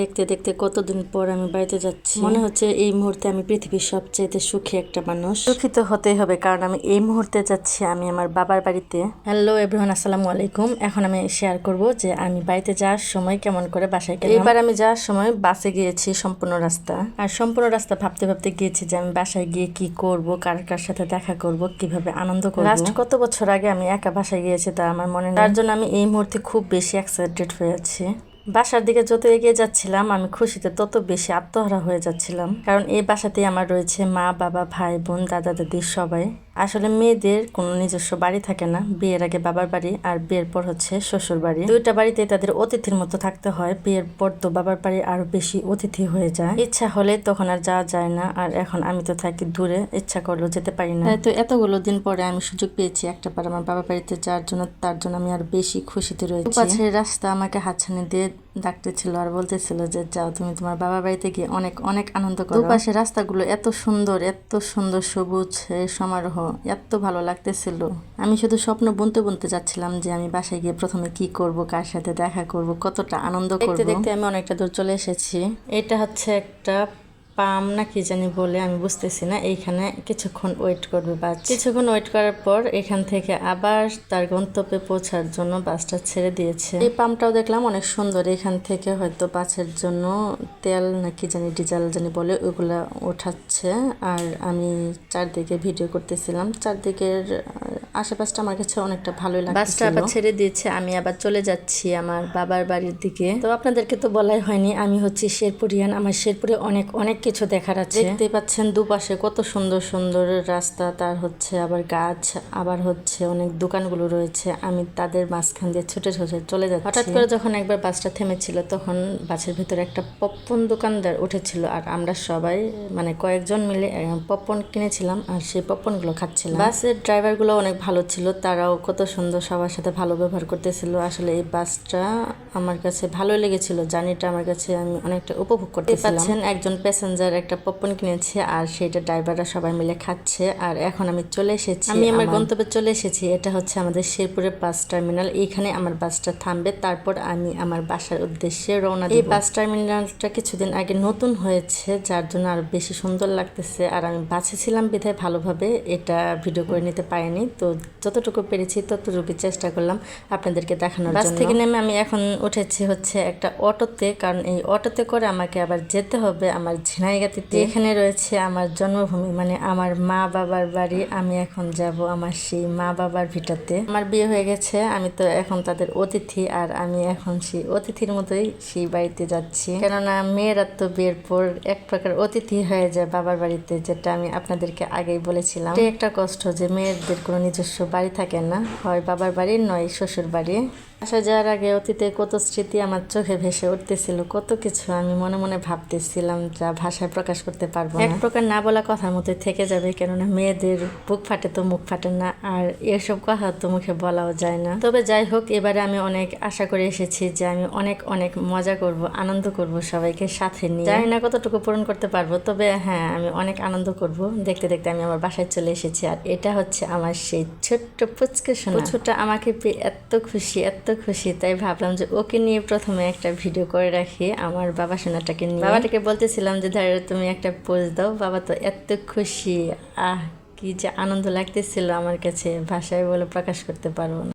দেখতে দেখতে কতদিন পর আমি বাড়িতে যাচ্ছি। মনে হচ্ছে এই মুহূর্তে আমি পৃথিবীর সবচাইতে সুখী একটা মানুষ। সুখী তো হতেই হবে কারণ আমি এই মুহূর্তে যাচ্ছি আমি আমার বাবার বাড়িতে। হ্যালো এভরিওয়ান আসসালামু আলাইকুম। এখন আমি শেয়ার করব যে আমি বাড়িতে যাওয়ার সময় কেমন করে বাসায় গেলাম। এবার আমি যাওয়ার সময় বাসে গিয়েছি সম্পূর্ণ রাস্তা। আর সম্পূর্ণ রাস্তা ভাবতে ভাবতে গিয়েছি যে আমি বাসায় গিয়ে কি করব কার কার সাথে দেখা করব কীভাবে আনন্দ করব। লাস্ট কত বছর আগে আমি একা বাসায় গিয়েছি তা আমার মনে নেই। তার জন্য আমি এই মুহূর্তে খুব বেশি এক্সাইটেড হয়ে আছি। বাসার দিকে যত এগিয়ে যাচ্ছিলাম, আমি খুশিতে তত বেশি আত্মহারা হয়ে যাচ্ছিলাম। কারণ এই বাসাতেই আমার রয়েছে মা, বাবা, ভাই, বোন, দাদা, দাদি, সবাই। আসলে মেয়েদের কোনো নিজস্ব বাড়ি থাকে না। বিয়ের আগে বাবার বাড়ি আর বিয়ের পর হচ্ছে শ্বশুর বাড়ি। দুইটা বাড়িতে তাদের অতিথির মতো থাকতে হয়। বিয়ের পর তো বাবার বাড়ি আরও বেশি অতিথি হয়ে যায়। ইচ্ছা হলে তখন আর যাওয়া যায় না। আর এখন আমি তো থাকি দূরে ইচ্ছা করলেও যেতে পারি না। তো এতগুলো দিন পরে আমি সুযোগ পেয়েছি একটা বার আমার বাবার বাড়িতে যাওয়ার জন্য। তার জন্য আমি আর বেশি খুশিতে রয়েছি। পাশের রাস্তা আমাকে হাতছানি দিয়ে ডাকতেছিল আর বলতেছিল যে যাও তুমি তোমার বাবা বাড়িতে গিয়ে অনেক অনেক আনন্দ করো। দুপাশে রাস্তাগুলো এত সুন্দর এত সুন্দর সবুজ সমারোহ এত ভালো লাগতেছিল। আমি শুধু স্বপ্ন বুনতে বুনতে যাচ্ছিলাম যে আমি বাসায় গিয়ে প্রথমে কি করব কার সাথে দেখা করব কতটা আনন্দ করব। দেখতে দেখতে আমি অনেকটা দূর চলে এসেছি। এটা হচ্ছে একটা পাম না কি জানি বলে আমি বুঝতেছি না, এইখানে কিছুক্ষণ ওয়েট করবে বাস। কিছুক্ষণ ওয়েট করার পর এখান থেকে আবার তার গন্তব্যে পৌঁছার জন্য বাসটা ছেড়ে দিয়েছে। এই পাম্পটাও দেখলাম অনেক সুন্দর, এখান থেকে হয়তো বাসের জন্য তেল না কি জানি ডিজেল জানি বলে ওইগুলা ওঠাচ্ছে। আর আমি চারদিকে ভিডিও করতেছিলাম, চারদিকের আশেপাশটা আমার কাছে অনেকটা ভালোই লাগছে বাসটা আবার ছেড়ে দিয়েছে আমি আবার চলে যাচ্ছি আমার বাবার বাড়ির দিকে। তো আপনাদেরকে তো বলাই হয়নি আমি হচ্ছি শেরপুরিয়ান। আমার শেরপুরে অনেক অনেক কিছু দেখার আছে। দেখতে পাচ্ছেন দুপাশে কত সুন্দর সুন্দর রাস্তা তার হচ্ছে আবার গাছ আবার হচ্ছে অনেক দোকানগুলো রয়েছে। আমি তাদের মাঝখান দিয়ে ছুটে ছুটে চলে যাচ্ছি। হঠাৎ করে যখন একবার বাসটা থেমেছিল তখন বাসের ভিতরে একটা পপকর্ন দোকানদার উঠেছিল আর আমরা সবাই মানে কয়েকজন মিলে পপকর্ন কিনেছিলাম আর সেই পপকর্নগুলো খাচ্ছিলাম। বাসের ড্রাইভারগুলো অনেক ভালো ছিল তারাও কত সুন্দর সবার সাথে ভালো ব্যবহার করতেছিল। আসলে এই বাসটা আমার কাছে ভালো লেগেছিল জার্নিটা আমার কাছে আমি অনেকটা উপভোগ করতে পারছেন একজন প্যাসেঞ্জার একটা পপকর্ন কিনেছে আর সেটা ড্রাইভাররা সবাই মিলে খাচ্ছে। আর এখন আমি চলে এসেছি আমি আমার গন্তব্যে চলে এসেছি এটা হচ্ছে আমাদের শেরপুরের বাস টার্মিনাল। এইখানে আমার বাসটা থামবে তারপর আমি আমার বাসার উদ্দেশ্যে রওনা এই বাস টার্মিনালটা কিছুদিন আগে নতুন হয়েছে যার জন্য আরও বেশি সুন্দর লাগতেছে। আর আমি বাসে ছিলাম বিধায় ভালোভাবে এটা ভিডিও করে নিতে পারিনি। তো যতটুকু পেরেছি ততটুকু চেষ্টা করলাম আপনাদেরকে দেখানোর বাস থেকে নেমে আমি এখন উঠেছি হচ্ছে একটা অটোতে কারণ এই অটোতে করে আমাকে আবার যেতে হবে আমার ঝিনাইগাতিতে। এখানে রয়েছে আমার জন্মভূমি মানে আমার মা বাবার বাড়ি। আমি এখন যাব আমার সেই মা বাবার ভিটাতে। আমার বিয়ে হয়ে গেছে আমি তো এখন তাদের অতিথি আর আমি এখন সেই অতিথির মতোই সেই বাড়িতে যাচ্ছি। কেননা মেয়েরা তো বিয়ের পর এক প্রকার অতিথি হয়ে যায় বাবার বাড়িতে যেটা আমি আপনাদেরকে আগেই বলেছিলাম। একটা কষ্ট যে মেয়েদের কোনো নিজস্ব বাড়ি থাকেন না হয় বাবার বাড়ি নয় শ্বশুর বাড়ি আসা যাওয়ার আগে অতীতে কত স্মৃতি আমার চোখে ভেসে উঠতেছিল কত কিছু আমি মনে মনে ভাবতেছিলাম যা ভাষায় প্রকাশ করতে পারব এক প্রকার না বলা কথার মতোই থেকে যাবে কেননা মেয়েদের বুক ফাটে তো মুখ ফাটে না আর এসব কথা তো মুখে বলাও যায় না। তবে যাই হোক এবারে আমি অনেক আশা করে এসেছি যে আমি অনেক অনেক মজা করব আনন্দ করব সবাইকে সাথে নিয়ে। জানি না কতটুকু পূরণ করতে পারব তবে হ্যাঁ আমি অনেক আনন্দ করব। দেখতে দেখতে আমি আমার বাসায় চলে এসেছি আর এটা হচ্ছে আমার সেই ছোট্ট পুচকে শোনা ছোটটা আমাকে পেয়ে এত খুশি এত খুশি, তাই ভাবলাম যে ওকে নিয়ে প্রথমে একটা ভিডিও করে রাখি, আমার বাবা সোনাটাকে নিয়ে। বাবাটাকে বলতেছিলাম যে, ধরো তুমি একটা পোজ দাও। বাবা তো এত খুশি, আহ, কি যে আনন্দ লাগতেছিল আমার কাছে, ভাষায় বলে প্রকাশ করতে পারব না।